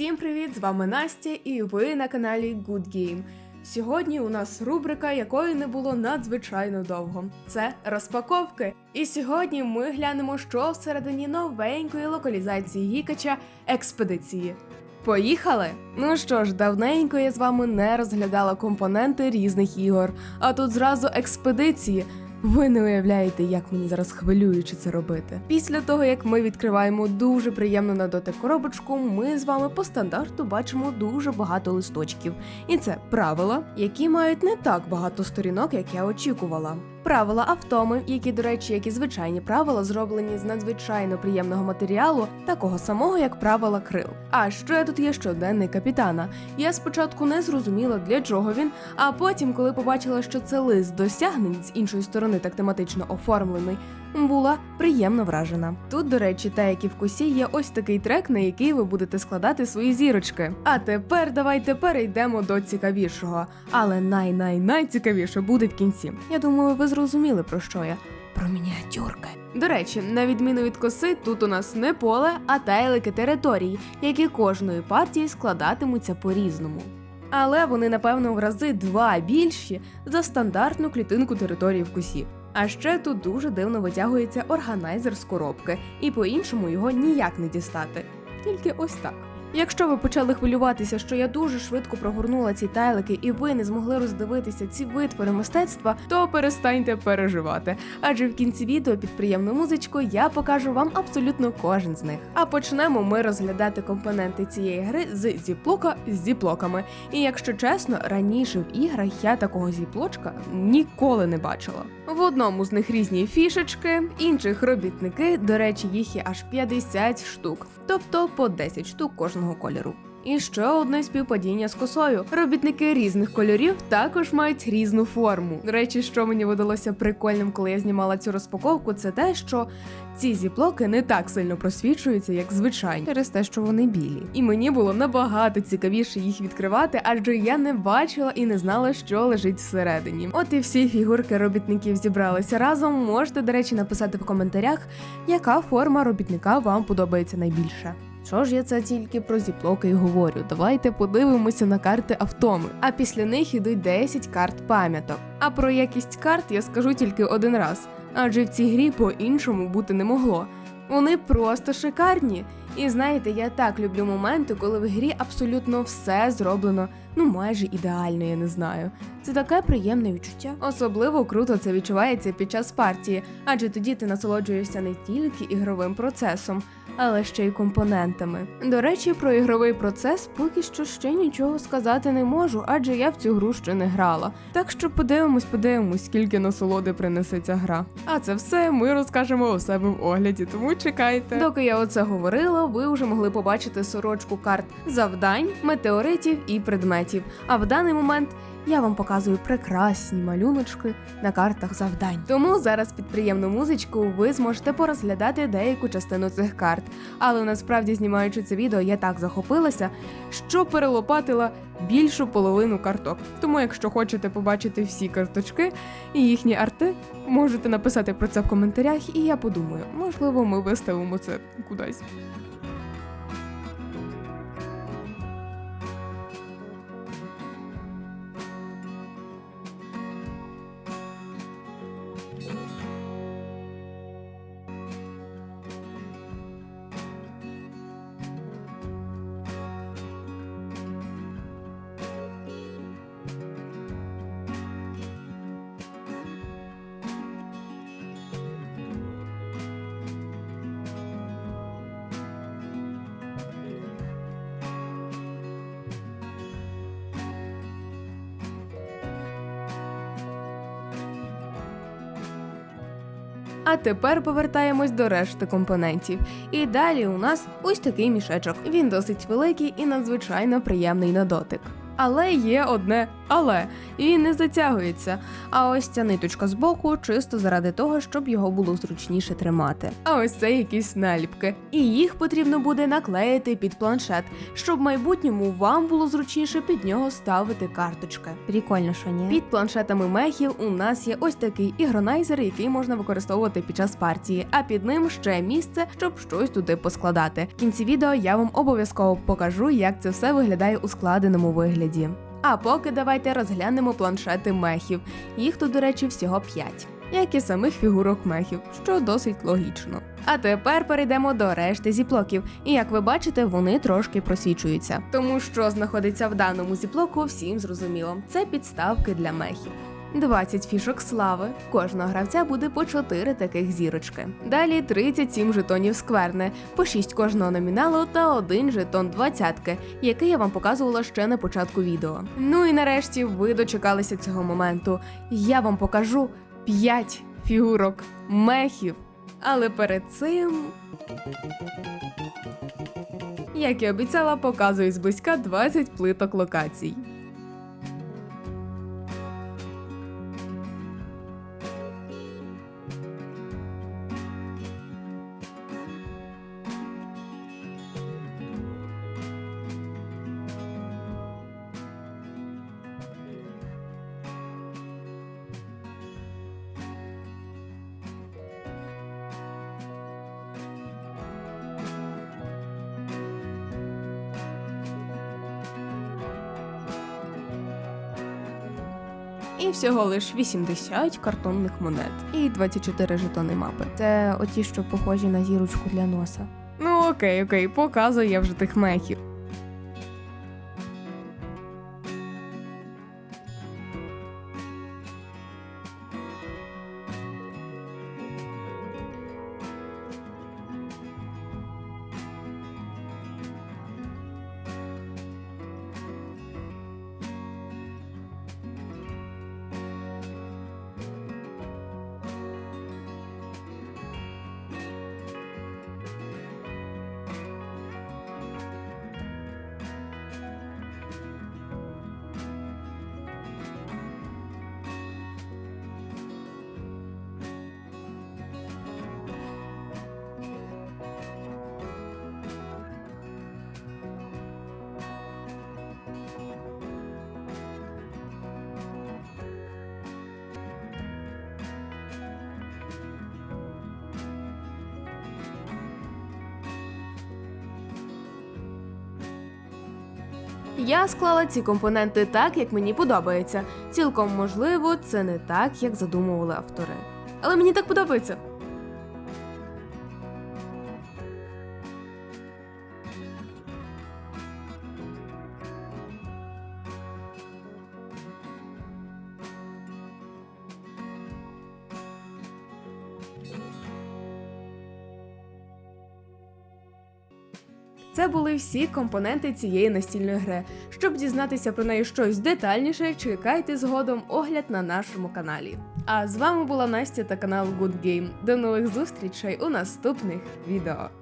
Всім привіт! З вами Настя, і ви на каналі Good Game. Сьогодні у нас рубрика, якої не було надзвичайно довго. Це розпаковки. І сьогодні ми глянемо, що всередині новенької локалізації Гікача експедиції. Поїхали! Ну що ж, давненько я з вами не розглядала компоненти різних ігор, а тут зразу експедиції. Ви не уявляєте, як мені зараз хвилююче це робити. Після того, як ми відкриваємо дуже приємну на дотик коробочку, ми з вами по стандарту бачимо дуже багато листочків. І це правила, які мають не так багато сторінок, як я очікувала. Правила автоми, які, до речі, як і звичайні правила, зроблені з надзвичайно приємного матеріалу, такого самого, як правила крил. А ще тут є щоденний капітана. Я спочатку не зрозуміла, для чого він, а потім, коли побачила, що це лист досягнень з іншої сторони так тематично оформлений, була приємно вражена. Тут, до речі, та як і в кусі є ось такий трек, на який ви будете складати свої зірочки. А тепер давайте перейдемо до цікавішого. Але най-най-найцікавіше буде в кінці. Я думаю, ви зрозуміли про що я. Про мініатюрки. До речі, на відміну від коси, тут у нас не поле, а тайлики території, які кожної партії складатимуться по-різному. Але вони, напевно, в рази два більші за стандартну клітинку території в косі. А ще тут дуже дивно витягується органайзер з коробки, і по-іншому його ніяк не дістати. Тільки ось так. Якщо ви почали хвилюватися, що я дуже швидко прогорнула ці тайлики, і ви не змогли роздивитися ці витвори мистецтва, то перестаньте переживати. Адже в кінці відео під приємну музичку я покажу вам абсолютно кожен з них. А почнемо ми розглядати компоненти цієї гри з зіплока з зіплоками. І якщо чесно, раніше в іграх я такого зіплочка ніколи не бачила. В одному з них різні фішечки, інших робітники. До речі, їх є аж 50 штук, тобто по 10 штук кожного кольору. І ще одне співпадіння з косою. Робітники різних кольорів також мають різну форму. До речі, що мені видалося прикольним, коли я знімала цю розпаковку, це те, що ці зіплоки не так сильно просвічуються, як звичайні, через те, що вони білі. І мені було набагато цікавіше їх відкривати, адже я не бачила і не знала, що лежить всередині. От і всі фігурки робітників зібралися разом. Можете, до речі, написати в коментарях, яка форма робітника вам подобається найбільше. Що ж я це тільки про зіплоки й говорю? Давайте подивимося на карти автоми. А після них ідуть 10 карт пам'яток. А про якість карт я скажу тільки один раз, адже в цій грі по-іншому бути не могло. Вони просто шикарні. І знаєте, я так люблю моменти, коли в грі абсолютно все зроблено, ну майже ідеально, я не знаю. Це таке приємне відчуття. Особливо круто це відчувається під час партії, адже тоді ти насолоджуєшся не тільки ігровим процесом, але ще й компонентами. До речі, про ігровий процес поки що ще нічого сказати не можу, адже я в цю гру ще не грала. Так що подивимось, подивимось, скільки насолоди принесе ця гра. А це все ми розкажемо у себе в огляді, тому чекайте. Доки я оце говорила, ви вже могли побачити сорочку карт завдань, метеоритів і предметів. А в даний момент я вам показую прекрасні малюночки на картах завдань. Тому зараз під приємну музичку ви зможете порозглядати деяку частину цих карт. Але насправді, знімаючи це відео, я так захопилася, що перелопатила більшу половину карток. Тому, якщо хочете побачити всі карточки і їхні арти, можете написати про це в коментарях, і я подумаю, можливо, ми виставимо це кудись. А тепер повертаємось до решти компонентів. І далі у нас ось такий мішечок. Він досить великий і надзвичайно приємний на дотик. Але є одне але він не затягується. А ось ця ниточка збоку чисто заради того, щоб його було зручніше тримати. А ось це якісь наліпки. І їх потрібно буде наклеїти під планшет, щоб в майбутньому вам було зручніше під нього ставити карточки. Прикольно, що ні? Під планшетами мехів у нас є ось такий ігронайзер, який можна використовувати під час партії, а під ним ще місце, щоб щось туди поскладати. В кінці відео я вам обов'язково покажу, як це все виглядає у складеному вигляді. А поки давайте розглянемо планшети мехів. Їх тут, до речі, всього 5. Як і самих фігурок мехів, що досить логічно. А тепер перейдемо до решти зіплоків, і як ви бачите, вони трошки просвічуються. Тому що знаходиться в даному зіплоку, всім зрозуміло. Це підставки для мехів. 20 фішок слави. Кожного гравця буде по 4 таких зірочки. Далі 37 жетонів скверни, по 6 кожного номіналу та один жетон двадцятки, який я вам показувала ще на початку відео. Ну і нарешті ви дочекалися цього моменту. Я вам покажу 5 фігурок мехів. Але перед цим. Як і обіцяла, показую зблизька 20 плиток локацій. І всього лиш 80 картонних монет і 24 жетони мапи. Це оті, що похожі на зірочку для носа. Ну окей, окей, показую я вже тих мехів. Я склала ці компоненти так, як мені подобається. Цілком можливо, це не так, як задумували автори. Але мені так подобається. Це були всі компоненти цієї настільної гри. Щоб дізнатися про неї щось детальніше, чекайте згодом огляд на нашому каналі. А з вами була Настя та канал Good Game. До нових зустрічей у наступних відео.